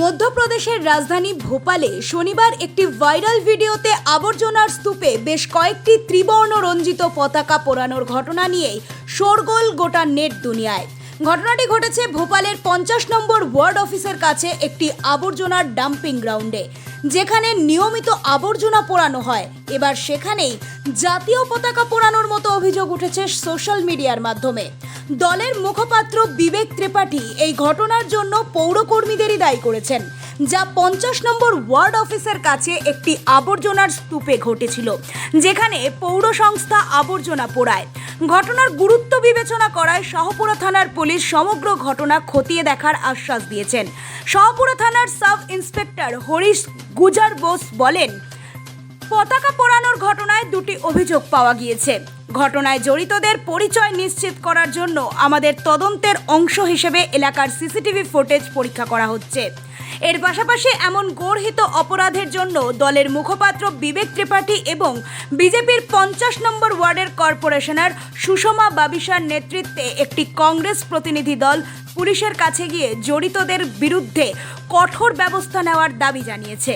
মধ্যপ্রদেশের রাজধানী ভোপালে শনিবার একটি ভাইরাল ভিডিওতে আবর্জনার স্তূপে বেশ কয়েকটি ত্রিবর্ণ রঞ্জিত পতাকা পোড়ানোর ঘটনা নিয়েই শোরগোল গোটা নেট দুনিয়ায়। ঘটনাটি ঘটেছে ভোপালের পঞ্চাশ নম্বর ওয়ার্ড অফিসের কাছে একটি আবর্জনার ডাম্পিং গ্রাউন্ডে। যেখানে নিয়মিত আবর্জনা পোড়ানো হয়। এবার সেখানেই জাতীয় পতাকা পোড়ানোর মতো অভিযোগ উঠেছে সোশ্যাল মিডিয়ার মাধ্যমে। দলের মুখপাত্র বিবেক ত্রিপাঠী এই ঘটনার জন্য পৌরকর্মীদেরই দায়ী করেছেন, যা পঞ্চাশ নম্বর ওয়ার্ড অফিসের কাছে একটি আবর্জনার স্তূপে ঘটেছিল, যেখানে পৌর সংস্থা আবর্জনা পোড়ায়। ঘটনার গুরুত্ব বিবেচনা করায় শাহপুরা থানার পুলিশ সমগ্র ঘটনা খতিয়ে দেখার আশ্বাস দিয়েছেন। শাহপুরা থানার সাব ইন্সপেক্টর হরিশ গুজার বোস বলেন, পতাকা পোড়ানোর ঘটনায় দুটি অভিযোগ পাওয়া গিয়েছে। ঘটনায় জড়িতদের পরিচয় নিশ্চিত করার জন্য আমাদের তদন্তের অংশ হিসেবে এলাকার সিসিটিভি ফুটেজ পরীক্ষা করা হচ্ছে। এর পাশাপাশি এমন গর্হিত অপরাধের জন্য দলের মুখপাত্র বিবেক ত্রিপাঠী এবং বিজেপির পঞ্চাশ নম্বর ওয়ার্ডের কর্পোরেশনার সুষমা বাবিসার নেতৃত্বে একটি কংগ্রেস প্রতিনিধি দল পুলিশের কাছে গিয়ে জড়িতদের বিরুদ্ধে কঠোর ব্যবস্থা নেওয়ার দাবি জানিয়েছে।